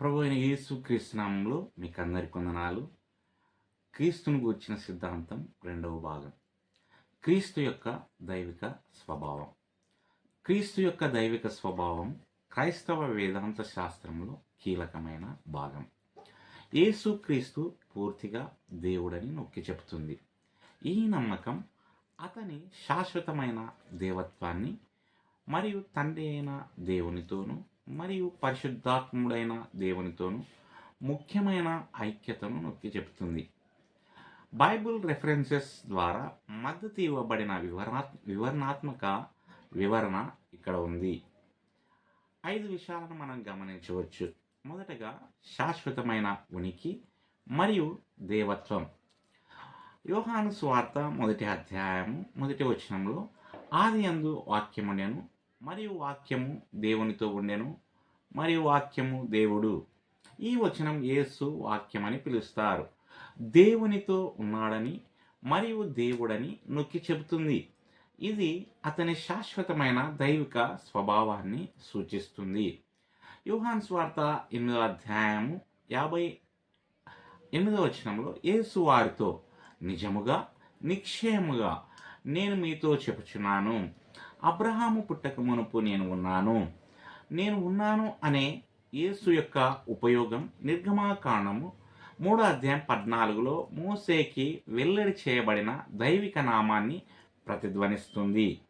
ప్రభు అయిన యేసు కృష్ణంలో మీకు అందరి కొందనాలు. క్రీస్తును గూర్చిన సిద్ధాంతం రెండవ భాగం. క్రీస్తు యొక్క దైవిక స్వభావం. క్రీస్తు యొక్క దైవిక స్వభావం క్రైస్తవ వేదాంత శాస్త్రంలో కీలకమైన భాగం. యేసు క్రీస్తు పూర్తిగా దేవుడని నొక్కి చెబుతుంది. ఈ నమ్మకం అతని శాశ్వతమైన దేవత్వాన్ని మరియు తండ్రి అయిన దేవునితోనూ మరియు పరిశుద్ధాత్ముడైన దేవునితోనూ ముఖ్యమైన ఐక్యతను నొక్కి చెబుతుంది. బైబిల్ రెఫరెన్సెస్ ద్వారా మద్దతు ఇవ్వబడిన వివరణా వివరణాత్మక వివరణ ఇక్కడ ఉంది. ఐదు విషయాలను మనం గమనించవచ్చు. మొదటగా శాశ్వతమైన ఉనికి మరియు దేవత్వం. యోహాను స్వార్త మొదటి అధ్యాయము మొదటి వచనంలో ఆది అందు వాక్యముండెను మరియు వాక్యము దేవునితో ఉండెను మరియు వాక్యము దేవుడు. ఈ వచనం యేసు వాక్యమని పిలుస్తారు. దేవునితో ఉన్నాడని మరియు దేవుడని నొక్కి చెబుతుంది. ఇది అతని శాశ్వతమైన దైవిక స్వభావాన్ని సూచిస్తుంది. యుహాన్ స్వార్త ఎనిమిదో అధ్యాయము యాభై ఎనిమిదో వచనంలో యేసు వారితో నిజముగా నిక్షేముగా నేను మీతో చెప్పుచున్నాను. అబ్రహాము పుట్టక మునుపు నేను ఉన్నాను. నేను ఉన్నాను అనే యేసు యొక్క ఉపయోగం నిర్గమాకాండము మూడో అధ్యాయం పద్నాలుగులో మోసేకి వెల్లడి చేయబడిన దైవిక నామాన్ని ప్రతిధ్వనిస్తుంది.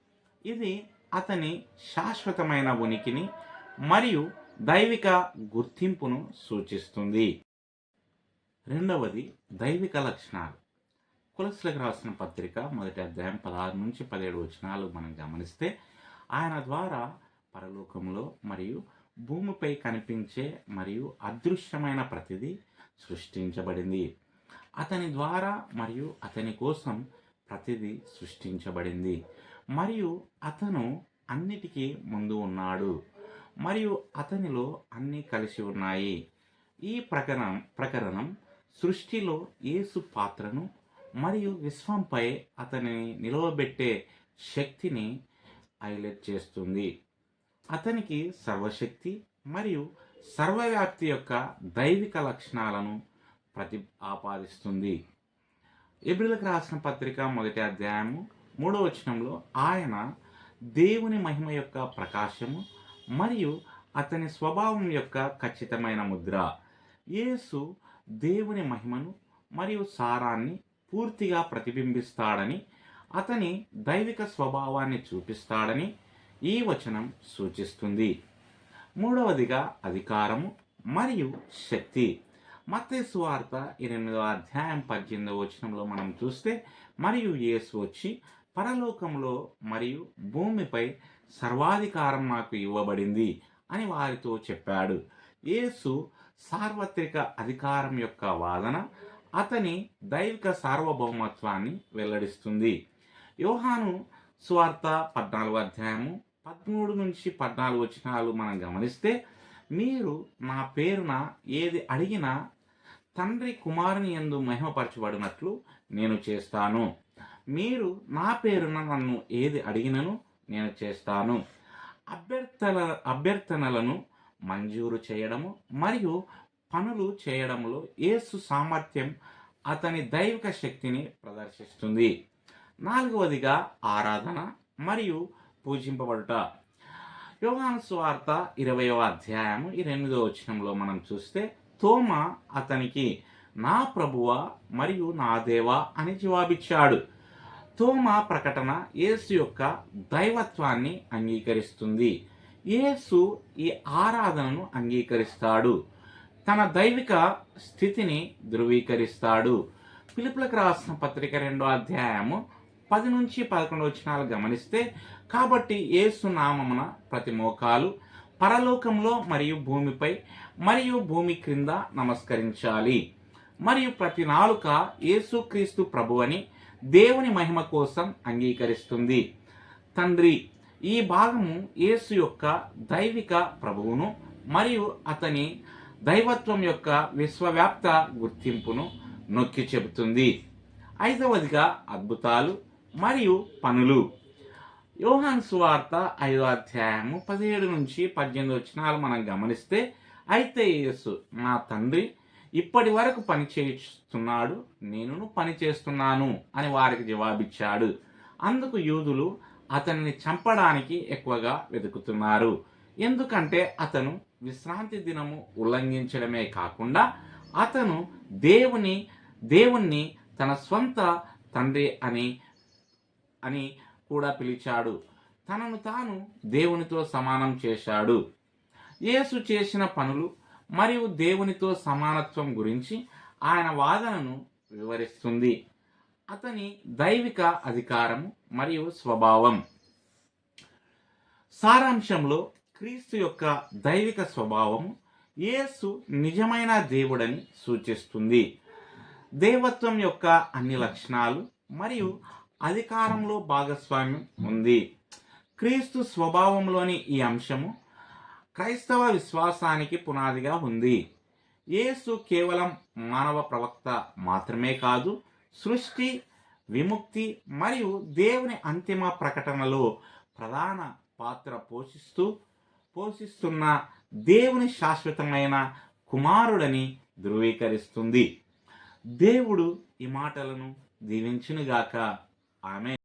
ఇది అతని శాశ్వతమైన ఉనికిని మరియు దైవిక గుర్తింపును సూచిస్తుంది. రెండవది దైవిక లక్షణాలు. కులస్లకు రాసిన పత్రిక మొదటి అధ్యాయం పదహారు నుంచి పదిహేడు వచనాలు మనం గమనిస్తే ఆయన ద్వారా పరలోకంలో మరియు భూమిపై కనిపించే మరియు అదృశ్యమైన ప్రతిదీ సృష్టించబడింది. అతని ద్వారా మరియు అతని కోసం ప్రతిదీ సృష్టించబడింది. మరియు అతను అన్నిటికీ ముందు ఉన్నాడు. మరియు అతనిలో అన్నీ కలిసి ఉన్నాయి. ఈ ప్రకరణం ప్రకరణం సృష్టిలో యేసు పాత్రను మరియు విశ్వంపై అతనిని నిలవబెట్టే శక్తిని హైలైట్ చేస్తుంది. అతనికి సర్వశక్తి మరియు సర్వవ్యాప్తి యొక్క దైవిక లక్షణాలను ప్రతి ఆపాదిస్తుంది. ఏప్రిల్కి రాసిన పత్రిక మొదటి అధ్యాయము మూడవ వచనంలో ఆయన దేవుని మహిమ యొక్క ప్రకాశము మరియు అతని స్వభావం యొక్క ఖచ్చితమైన ముద్ర. యేసు దేవుని మహిమను మరియు సారాన్ని పూర్తిగా ప్రతిబింబిస్తాడని అతని దైవిక స్వభావాన్ని చూపిస్తాడని ఈ వచనం సూచిస్తుంది. మూడవదిగా అధికారము మరియు శక్తి. మత్తేసు వార్త ఎనిమిదవ అధ్యాయం పద్దెనిమిదవ వచనంలో మనం చూస్తే మరియు యేసు వచ్చి పరలోకంలో మరియు భూమిపై సర్వాధికారం నాకు ఇవ్వబడింది అని వారితో చెప్పాడు. యేసు సార్వత్రిక అధికారం యొక్క వాదన అతని దైవిక సార్వభౌమత్వాన్ని వెల్లడిస్తుంది. యోహాను స్వార్త పద్నాలుగు అధ్యాయము పదమూడు నుంచి పద్నాలుగు వచనాలు మనం గమనిస్తే మీరు నా పేరున ఏది అడిగినా తండ్రి కుమారుని ఎందు మహిమపరచబడినట్లు నేను చేస్తాను. మీరు నా పేరున నన్ను ఏది అడిగినను నేను చేస్తాను. అభ్యర్థన అభ్యర్థనలను మంజూరు చేయడము మరియు పనులు చేయడంలో యేసు సామర్థ్యం అతని దైవిక శక్తిని ప్రదర్శిస్తుంది. నాలుగవదిగా ఆరాధన మరియు పూజింపబడుట. యోగాను స్వార్త ఇరవయవ అధ్యాయము ఈ ఎనిమిదో వచనంలో మనం చూస్తే తోమ అతనికి నా ప్రభువ మరియు నా దేవా అని జవాబిచ్చాడు. తోమ ప్రకటన యేసు యొక్క దైవత్వాన్ని అంగీకరిస్తుంది. యేసు ఈ ఆరాధనను అంగీకరిస్తాడు. తన దైవిక స్థితిని ధృవీకరిస్తాడు. పిలుపులకు రాసిన పత్రిక రెండో అధ్యాయము పది నుంచి పదకొండు వచనాలు గమనిస్తే కాబట్టి యేసు నామమున ప్రతి మోకాలు పరలోకంలో మరియు భూమిపై మరియు భూమి క్రింద నమస్కరించాలి. మరియు ప్రతి నాలుక యేసుక్రీస్తు ప్రభు అని దేవుని మహిమ కోసం అంగీకరిస్తుంది. తండ్రి ఈ భాగము యేసు యొక్క దైవిక ప్రభువును మరియు అతని దైవత్వం యొక్క విశ్వవ్యాప్త గుర్తింపును నొక్కి చెబుతుంది. ఐదవదిగా అద్భుతాలు మరియు పనులు. యోహాన్ సువార్త ఐదో అధ్యాయము పదిహేడు నుంచి పద్దెనిమిది వచ్చినాలు మనం గమనిస్తే అయితే యేసు నా తండ్రి ఇప్పటి వరకు పని చేస్తున్నాడు నేను పని చేస్తున్నాను అని వారికి జవాబిచ్చాడు. అందుకు యూదులు అతనిని చంపడానికి ఎక్కువగా వెతుకుతున్నారు. ఎందుకంటే అతను విశ్రాంతి దినము ఉల్లంఘించడమే కాకుండా అతను దేవుని దేవుణ్ణి తన స్వంత తండ్రి అని అని కూడా పిలిచాడు. తనను తాను దేవునితో సమానం చేశాడు. యేసు చేసిన పనులు మరియు దేవునితో సమానత్వం గురించి ఆయన వాదనను వివరిస్తుంది. అతని దైవిక అధికారము మరియు స్వభావం. సారాంశంలో క్రీస్తు యొక్క దైవిక స్వభావం యేసు నిజమైన దేవుడని సూచిస్తుంది. దేవత్వం యొక్క అన్ని లక్షణాలు మరియు అధికారంలో భాగస్వామ్యం ఉంది. క్రీస్తు స్వభావంలోని ఈ అంశము క్రైస్తవ విశ్వాసానికి పునాదిగా ఉంది. యేసు కేవలం మానవ ప్రవక్త మాత్రమే కాదు సృష్టి విముక్తి మరియు దేవుని అంతిమ ప్రకటనలో ప్రధాన పాత్ర పోషిస్తూ పోషిస్తున్న దేవుని శాశ్వతమైన కుమారుడని ధృవీకరిస్తుంది. దేవుడు ఈ మాటలను దీవించునుగాక. ఆమె